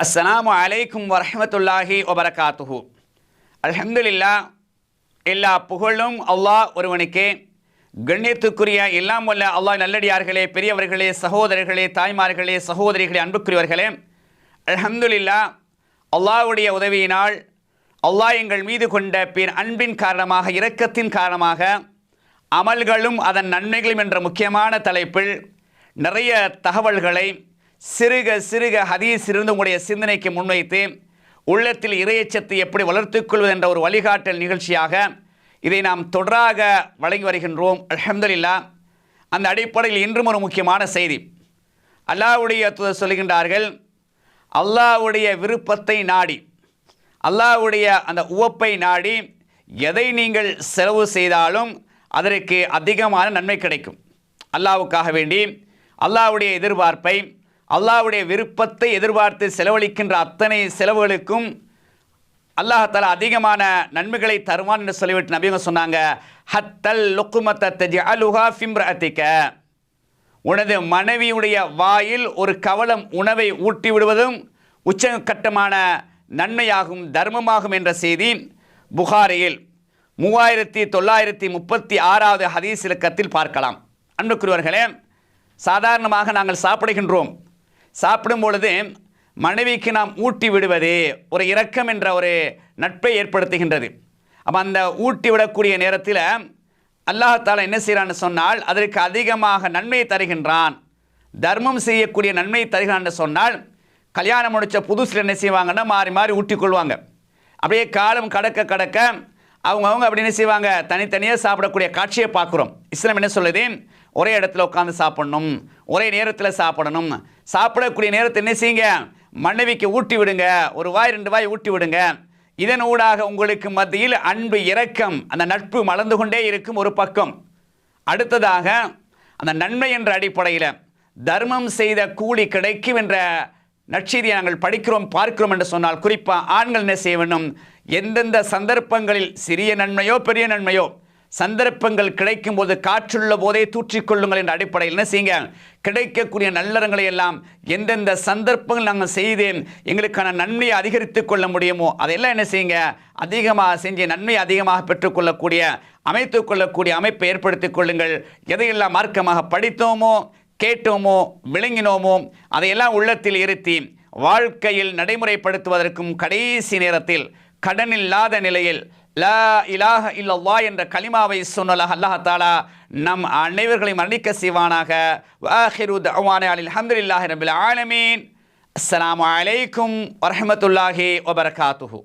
அஸ்ஸலாமு அலைக்கும் வரஹமத்துல்லாஹி வபரகாத்துஹு அலமதுல்லா எல்லா புகழும் அல்லாஹ் ஒருவனுக்கே. கண்ணியத்துக்குரிய எல்லாம் வல்ல அல்லாஹ் நல்லடியார்களே பெரியவர்களே சகோதரர்களே தாய்மார்களே சகோதரிகளே அன்புக்குரியவர்களே. அலமதுல்லா அல்லாஹ்வுடைய உதவியினால் அல்லாஹ் எங்கள் மீது கொண்ட பின் அன்பின் காரணமாக இரக்கத்தின் காரணமாக அமல்களும் அதன் நன்மைகளும் என்ற முக்கியமான தலைப்பில் நிறைய தகவல்களை சிறுக சிறுக ஹதீஸ் இருந்து உங்களுடைய சிந்தனைக்கு முன்வைத்து உள்ளத்தில் இறையச்சத்தை எப்படி வளர்த்துக்கொள்வது என்ற ஒரு வழிகாட்டல் நிகழ்ச்சியாக இதை நாம் தொடராக வழங்கி வருகின்றோம். அல்ஹம்துலில்லா அந்த அடிப்படையில் இன்றும் ஒரு முக்கியமான செய்தி. அல்லாவுடைய சொல்கின்றார்கள் அல்லாஹ்வுடைய விருப்பத்தை நாடி அல்லாஹ்வுடைய அந்த உவப்பை நாடி எதை நீங்கள் செலவு செய்தாலும் அதற்கு அதிகமான நன்மை கிடைக்கும். அல்லாஹ்வுக்காக வேண்டி அல்லாஹ்வுடைய எதிர்பார்ப்பை அல்லாஹ்வுடைய விருப்பத்தை எதிர்பார்த்து செலவழிக்கின்ற அத்தனை செலவுகளுக்கும் அல்லாஹால அதிகமான நன்மைகளை தருவான் என்று சொல்லிவிட்டு நபிங்க சொன்னாங்க. ஹத்தல் லுக்குமத்த தஜி அலுஹா ஃபிம்ரத்திக்க உனது மனைவியுடைய வாயில் ஒரு கவலம் உணவை ஊட்டி விடுவதும் உச்சகட்டமான நன்மையாகும் தர்மமாகும் என்ற செய்தி புகாரியில் மூவாயிரத்தி தொள்ளாயிரத்தி முப்பத்தி ஆறாவது ஹதீஸ் இலக்கத்தில் பார்க்கலாம். அன்புக்குரியவர்களே சாதாரணமாக நாங்கள் சாப்பிடுகின்றோம். சாப்பிடும் பொழுது மனைவிக்கு நாம் ஊட்டி விடுவது ஒரு இரக்கம் என்ற ஒரு நட்பை ஏற்படுத்துகின்றது. அப்போ அந்த ஊட்டி விடக்கூடிய நேரத்தில் அல்லாஹால என்ன செய்கிறான்னு சொன்னால் அதற்கு அதிகமாக நன்மையை தருகின்றான். தர்மம் செய்யக்கூடிய நன்மை தருகிறான்னு சொன்னால் கல்யாணம் முடித்த புதுசில் என்ன செய்வாங்கன்னா மாறி மாறி ஊட்டி கொள்வாங்க. அப்படியே காலம் கடக்க கடக்க அவங்க அவங்க அப்படி என்ன செய்வாங்க? தனித்தனியாக சாப்பிடக்கூடிய காட்சியை பார்க்குறோம். இஸ்லாம் என்ன சொல்லுது? ஒரே இடத்துல உட்காந்து சாப்பிடணும். ஒரே நேரத்தில் சாப்பிடணும். சாப்பிடக்கூடிய நேரத்தை என்ன செய்யுங்க? மனைவிக்கு ஊட்டி விடுங்க. ஒரு வாய் ரெண்டு வாய் ஊட்டி விடுங்க. இதன் ஊடாக உங்களுக்கு மத்தியில் அன்பு இரக்கம் அந்த நட்பு மலர்ந்து கொண்டே இருக்கும் ஒரு பக்கம். அடுத்ததாக அந்த நன்மை என்ற அடிப்படையில் தர்மம் செய்த கூலி கிடைக்கும் என்ற நற்செய்தியை நாங்கள் படிக்கிறோம் பார்க்கிறோம் என்று சொன்னால் குறிப்பாக ஆண்கள் என்ன செய்ய வேண்டும்? எந்தெந்த சந்தர்ப்பங்களில் சிறிய நன்மையோ பெரிய நன்மையோ சந்தர்ப்பங்கள் கிடைக்கும் போது காற்றுள்ள போதே தூற்றிக்கொள்ளுங்கள் என்ற அடிப்படையில் என்ன செய்யுங்க? கிடைக்கக்கூடிய நல்லறங்களை எல்லாம் எந்தெந்த சந்தர்ப்பங்கள் நாங்கள் செய்து எங்களுக்கான நன்மையை அதிகரித்து கொள்ள முடியுமோ அதையெல்லாம் என்ன செய்யுங்க? அதிகமாக செஞ்சு நன்மையை அதிகமாக பெற்றுக்கொள்ளக்கூடிய அமைத்து கொள்ளக்கூடிய அமைப்பை ஏற்படுத்திக் கொள்ளுங்கள். எதையெல்லாம் மார்க்கமாக படித்தோமோ கேட்டோமோ விளங்கினோமோ அதையெல்லாம் உள்ளத்தில் இருத்தி வாழ்க்கையில் நடைமுறைப்படுத்துவதற்கும் கடைசி நேரத்தில் கடன் இல்லாத நிலையில் லா இலாக இல்லல்லா என்ற கலிமாவை சொன்னலாக அல்லாஹாலா நம் அனைவர்களை மன்னிக்க செய்வானாக. வாஹிரு தவானே அலில் அஹமதுல்லாஹி ரபில் ஆலமீன். அஸ்லாம் வலைக்கும் வரமத்துல்லாஹி வபரகாத்துஹு.